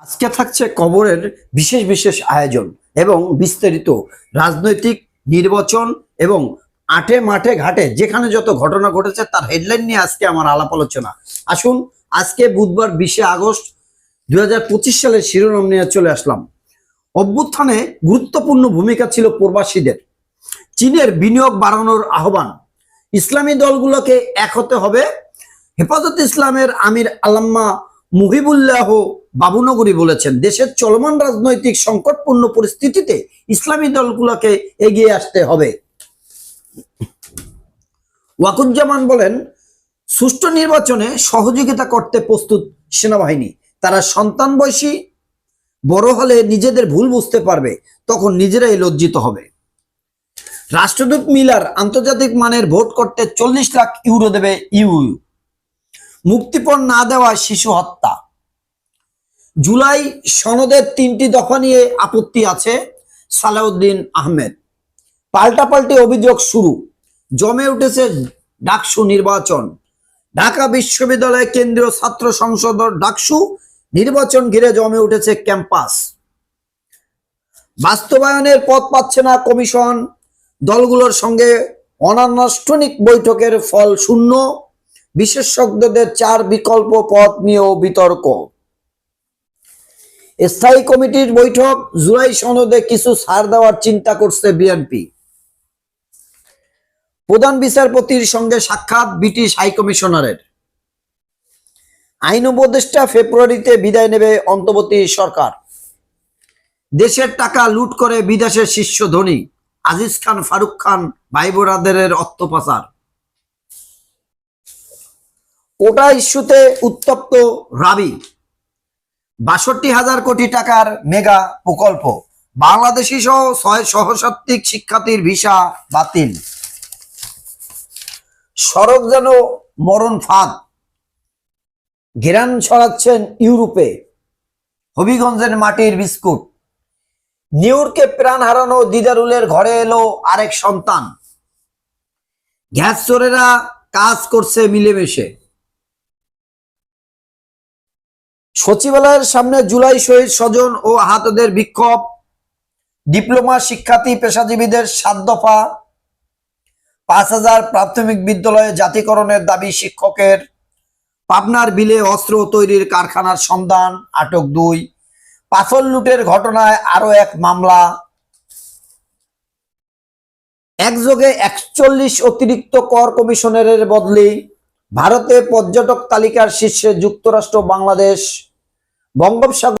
আজকে থাকছে কবরের বিশেষ বিশেষ আয়োজন এবং বিস্তারিত রাজনৈতিক নির্বাচন এবং আটে মাঠে ঘাটে যেখানে যত ঘটনা ঘটেছে তার হেডলাইন নিয়ে আজকে আমার আলাপ আলোচনা। আসুন, আজকে বুধবার বিশে আগস্ট দুই সালের শিরোনাম নিয়ে চলে আসলাম। অভ্যুত্থানে গুরুত্বপূর্ণ ভূমিকা ছিল প্রবাসীদের। চীনের বিনিয়োগ বাড়ানোর আহ্বান। ইসলামী দলগুলোকে এক হতে হবে। হেফাজত ইসলামের আমির আলাম্মা মুহিবুল্লাহ বাবুনগরী বলেছেন, দেশের চলমান রাজনৈতিক সংকটপূর্ণ পরিস্থিতিতে ইসলামী দলগুলোকে এগিয়ে আসতে হবে। ওয়াকুজ্জামান বলেন, সুষ্ঠু নির্বাচনে সহযোগিতা করতে প্রস্তুত সেনাবাহিনী। তারা সন্তান বয়সী, বড় হলে নিজেদের ভুল বুঝতে পারবে, তখন নিজেরাই লজ্জিত হবে। রাষ্ট্রদূত মিলার আন্তর্জাতিক মানের ভোট করতে চল্লিশ লাখ ইউরো দেবে ইউ। মুক্তিপণ না দেওয়া শিশু হত্যা। জুলাই সনদের তিনটি দফা নিয়ে আপত্তি আছে সালাউদ্দিন আহমেদ। পাল্টাপাল্টি অভিযোগ শুরু। জমে উঠেছে ডাকসু নির্বাচন। ঢাকা বিশ্ববিদ্যালয় কেন্দ্রীয় ছাত্র সংসদ ডাকসু নির্বাচন ঘিরে জমে উঠেছে ক্যাম্পাস। বাস্তবায়নের পথ পাচ্ছে না কমিশন। দলগুলোর সঙ্গে অনানুষ্ঠানিক বৈঠকের ফল শূন্য। বিশেষজ্ঞদের চার বিকল্প পথ নিয়েও বিতর্ক। স্থায়ী কমিটির বৈঠক, জুলাই সনদে কিছু ছাড় দেওয়ার চিন্তা করছে বিএনপি। প্রধান বিচারপতির সঙ্গে সাক্ষাৎ ব্রিটিশ হাইকমিশনারের আইন উপদেষ্টা ফেব্রুয়ারিতে বিদায় নেবে অন্তর্বর্তী সরকার। দেশের টাকা লুট করে বিদেশের শীর্ষ ধনী, আজিজ খান, ফারুক খান, ভাই বোরাদের অর্থ পাচার কোটা ইস্যুতে উত্তপ্ত রাবি। বাষট্টি হাজার কোটি টাকার মেগা প্রকল্প। বাংলাদেশি সহ ছয় সহসাত্ত্বিক শিক্ষার্থীর ভিসা বাতিল। সড়ক যেন মরণ ফাঁদ। ঘেরান ছড়াচ্ছেন ইউরোপে। হবিগঞ্জের মাটির বিস্কুট। নিউ ইয়র্কে প্রাণ হারানো দিদারুলের ঘরে এলো আরেক সন্তান। গ্যাস চোরেরা কাজ করছে মিলেমিশে। সচিবালয়ের সামনে জুলাই শহীদ স্বজন ও আহতদের বিক্ষোভ, ডিপ্লোমা শিক্ষার্থী পেশাজীবীদের সাত দফা, পাঁচ হাজার প্রাথমিক বিদ্যালয়ে জাতিকরণের দাবি শিক্ষকের, পাবনার বিলে অস্ত্র তৈরির কারখানার সন্ধান, আটক দুই, পাথর লুটের ঘটনায় আরও এক মামলা, একযোগে একচল্লিশ অতিরিক্ত কর কমিশনারের বদলি, ভারতে পর্যটক তালিকার শীর্ষে যুক্তরাষ্ট্র, বাংলাদেশ বঙ্গোপসাগর